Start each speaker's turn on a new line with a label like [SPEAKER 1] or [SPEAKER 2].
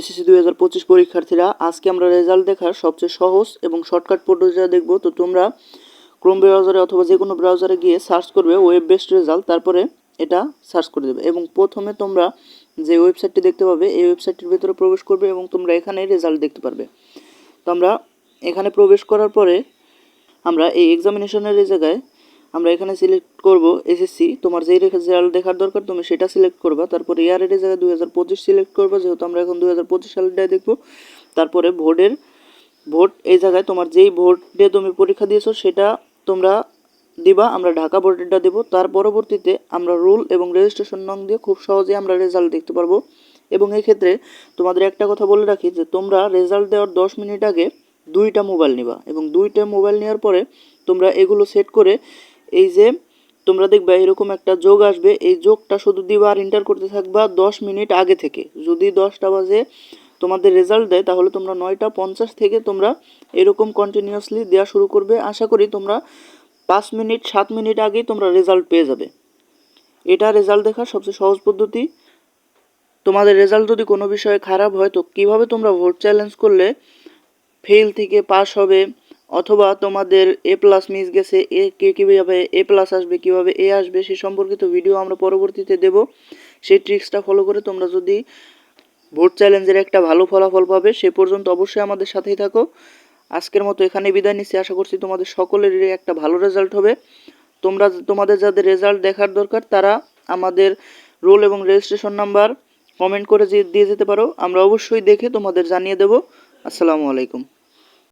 [SPEAKER 1] SSC দুই হাজার পঁচিশ পরীক্ষার্থীরা, আজকে আমরা রেজাল্ট দেখার সবচেয়ে সহজ এবং শর্টকাট পদ্ধতিটা দেখব, তো তোমরা ক্রোম ব্রাউজারে অথবা যে কোনো ব্রাউজারে গিয়ে সার্চ করবে ওয়েব বেস্ট রেজাল্ট তারপরে এটা সার্চ করে দেবে এবং প্রথমে তোমরা যে ওয়েবসাইটটি দেখতে পাবে, এই ওয়েবসাইটটির ভিতরে প্রবেশ করবে এবং তোমরা এখানে রেজাল্ট দেখতে পারবে। তো আমরা এখানে প্রবেশ করার পরে আমরা এই এক্সামিনেশনের এই জায়গায় আমরা এখানে সিলেক্ট করব এসএসসি তোমার যেই রেজাল্ট দেখার দরকার তুমি সেটা সিলেক্ট করবা। তারপরে ইয়ারের জায়গায় দুই হাজার পঁচিশ সিলেক্ট করবা, যেহেতু আমরা এখন দুই হাজার পঁচিশ সালটাই দেখব। তারপরে ভোটের ভোট এই জায়গায় তোমার যেই ভোটে তুমি পরীক্ষা দিয়েছ সেটা তোমরা দিবা, আমরা ঢাকা বোর্ডেরটা দেবো। তার পরবর্তীতে আমরা রুল এবং রেজিস্ট্রেশন নং দিয়ে খুব সহজেই আমরা রেজাল্ট দেখতে পারব। এবং এই ক্ষেত্রে তোমাদের একটা কথা বলে রাখি যে, তোমরা রেজাল্ট দেওয়ার দশ মিনিট আগে দুইটা মোবাইল নিবা এবং দুইটা মোবাইল নেওয়ার পরে তোমরা এগুলো সেট করে এই যে, তোমরা দেখবে এরকম একটা যোগ আসবে। এই যোগটা শুধু দিবা আর ইন্টার করতে থাকবা দশ মিনিট আগে থেকে। যদি দশটা বাজে তোমাদের রেজাল্ট দেয়, তাহলে তোমরা নয়টা পঞ্চাশ থেকে তোমরা এরকম কন্টিনিউয়াসলি দেওয়া শুরু করবে। আশা করি তোমরা পাঁচ মিনিট, সাত মিনিট আগেই তোমরা রেজাল্ট পেয়ে যাবে। এটা রেজাল্ট দেখার সবচেয়ে সহজ পদ্ধতি। তোমাদের রেজাল্ট যদি কোনো বিষয়ে খারাপ হয়, তো কীভাবে তোমরা ভোট চ্যালেঞ্জ করলে ফেল থেকে পাস হবে? অথবা তোমাদের এ প্লাস মিস গেছে, এ কে কীভাবে এ প্লাস আসবে, কীভাবে এ আসবে, সে সম্পর্কিত ভিডিও আমরা পরবর্তীতে দেব। সেই ট্রিক্সটা ফলো করে তোমরা যদি ভোট চ্যালেঞ্জের একটা ভালো ফলাফল পাবে, সে পর্যন্ত অবশ্যই আমাদের সাথেই থাকো। আজকের মতো এখানে বিদায় নিচ্ছি। আশা করছি তোমাদের সকলেরই একটা ভালো রেজাল্ট হবে। তোমরা, তোমাদের যাদের রেজাল্ট দেখার দরকার, তারা আমাদের রোল এবং রেজিস্ট্রেশন নাম্বার কমেন্ট করে দিয়ে যেতে পারো। আমরা অবশ্যই দেখে তোমাদের জানিয়ে দেব। আসসালামু আলাইকুম।